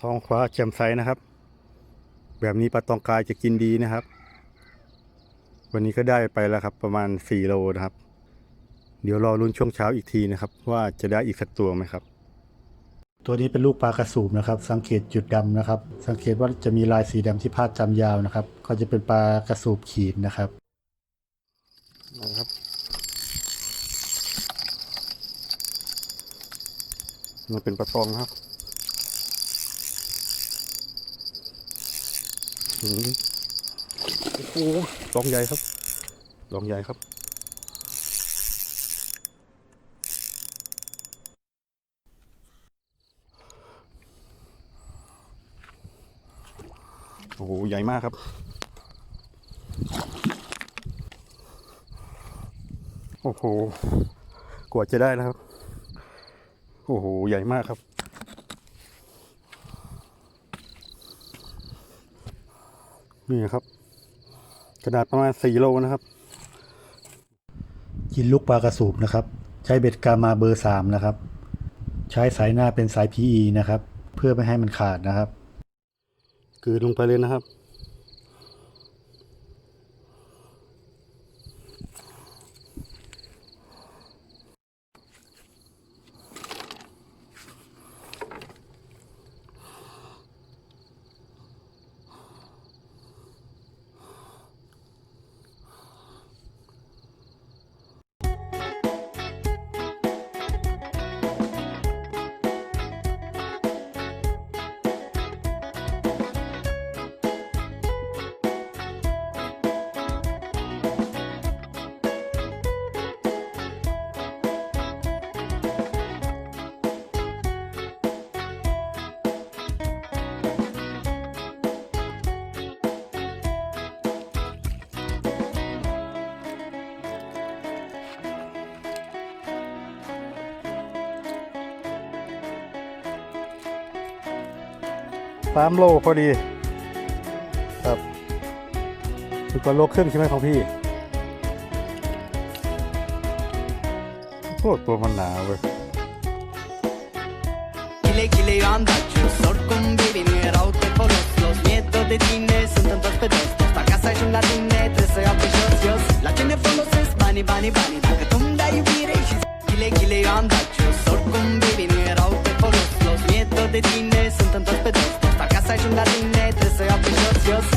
ท้องฟ้าแจ่มใสนะครับ แบบนี้ปลาตองกายจะกินดีนะครับ วันนี้ก็ได้ไปแล้วครับ ประมาณ4โลนะครับ เดี๋ยวรอรุ่นช่วงเช้าอีกทีนะครับ ว่าจะได้อีกสักตัวไหมครับ ตัวนี้เป็นลูกปลากระสูบนะครับ สังเกตจุดดำนะครับ สังเกตว่าจะมีลายสีดำที่พาดจำยาวนะครับ ก็จะเป็นปลากระสูบขีดนะครับนะครับมันเป็นปลาตองครับอืม โอ้โหตองใหญ่ครับตองใหญ่ครับโอ้โห ใหญ่มากครับ โอ้โห กว่าจะได้นะครับ โอ้โห ใหญ่มากครับ นี่นะครับขนาดประมาณสี่โลนะครับกินลูกปลากระสูบนะครับ ใช้เบ็ดกามาเบอร์สามนะครับ ใช้สายหน้าเป็นสาย PE นะครับ เพื่อไม่ให้มันขาดนะครับกลืนลงไปเลยนะครับ สามโลพอดี ครับเป็นตัวโลครึ่งใช่ไหมของพี่โอ้ตัวมันหนาเว้ย Chile, chile, io andaccio Sort con bevini, raute colossos Nieto de tine, sunt în toți pe dos Sta casa și la tine, trebuie să iau pe jos, jos La ce ne folosesc banii, banii, banii Dacă tu îmi dai iubire și Chile, chile, io andaccio Sort con bevini, raute colossos Nieto de tine, sunt în toți pe dos Sta casa și